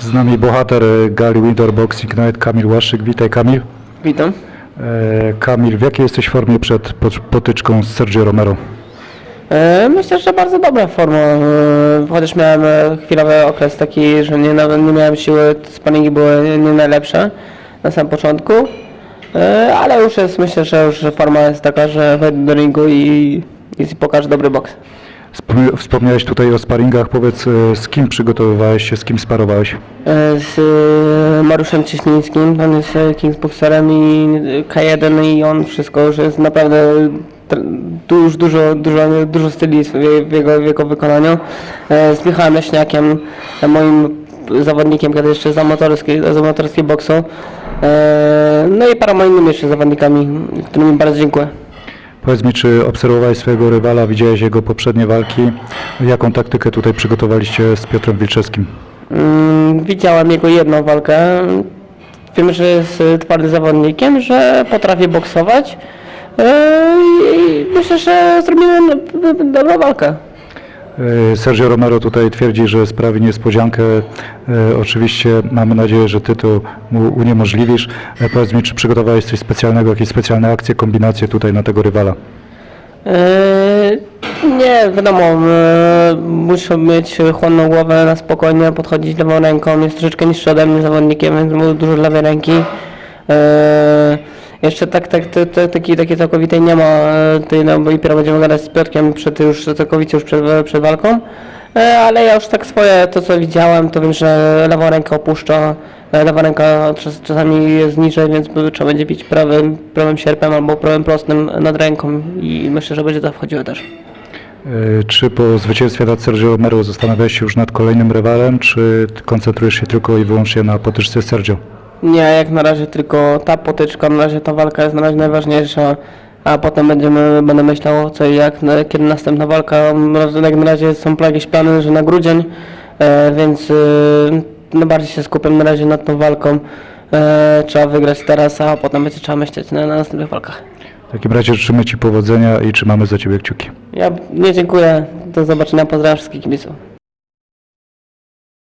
Z nami bohater e, gali Winter Boxing Night, Kamil Łaszczyk. Witaj Kamil. Witam. E, Kamil, w jakiej jesteś formie przed pot- potyczką z Sergio Romero? E, Myślę, że bardzo dobra forma. E, Chociaż miałem chwilowy okres taki, że nie, nie miałem siły, sparingi były nie najlepsze na samym początku. E, Ale już jest, myślę, że już forma jest taka, że wejdę do ringu i, i pokażę dobry boks. Wspomniałeś tutaj o sparingach. Powiedz, e, z kim przygotowywałeś się, z kim sparowałeś? E, Z e, Mariuszem Cieślińskim, on jest Kingsboxerem i e, K1 i on wszystko już jest naprawdę już dużo, dużo, dużo styli w je- w jego, w jego wykonaniu. Z Michałem Leśniakiem, moim zawodnikiem, kiedy jeszcze z amatorskiej, z amatorskiej boksu. No i paroma innymi jeszcze zawodnikami, którym bardzo dziękuję. Powiedz mi, czy obserwowałeś swojego rywala, widziałeś jego poprzednie walki? Jaką taktykę tutaj przygotowaliście z Piotrem Wilczewskim? Mm, Widziałem jego jedną walkę. Wiem, że jest twardym zawodnikiem, że potrafi boksować. E, I myślę, że zrobimy n- dobrą walkę. E, Sergio Romero tutaj twierdzi, że sprawi niespodziankę. E, Oczywiście mamy nadzieję, że ty to mu uniemożliwisz. E, Powiedz mi, czy przygotowałeś coś specjalnego, jakieś specjalne akcje, kombinacje tutaj na tego rywala? Nie, wiadomo, muszę mieć chłonną głowę na spokojnie, podchodzić lewą ręką. Jest troszeczkę niższy ode mnie zawodnikiem, więc mu dużo lewej ręki. Jeszcze tak, tak, tak, tak, takiej, całkowitej nie ma, e, tej, no, bo dopiero będziemy gadać z Piotrkiem przed, już całkowicie już przed, przed walką. E, Ale ja już tak swoje, to co widziałem, to wiem, że lewą rękę opuszcza, e, lewa ręka czas, czasami jest niżej, więc trzeba będzie bić prawym, prawym sierpem albo prawym prostym nad ręką i myślę, że będzie to wchodziło też. Czy po zwycięstwie nad Sergio Romero zastanawiałeś się już nad kolejnym rywalem, czy koncentrujesz się tylko i wyłącznie na potyczce Sergio? Nie, jak na razie tylko ta potyczka, na razie ta walka jest na razie najważniejsza, a potem będziemy, będę myślał co i jak, na- kiedy następna walka, jak na razie są jakieś plany, że na grudzień, e, więc e, no bardziej się skupiam na razie nad tą walką. E, trzeba wygrać teraz, a potem będzie trzeba myśleć na, na następnych walkach. W takim razie życzymy Ci powodzenia i trzymamy za Ciebie kciuki. Ja nie dziękuję, do zobaczenia, pozdrawiam wszystkich kibiców.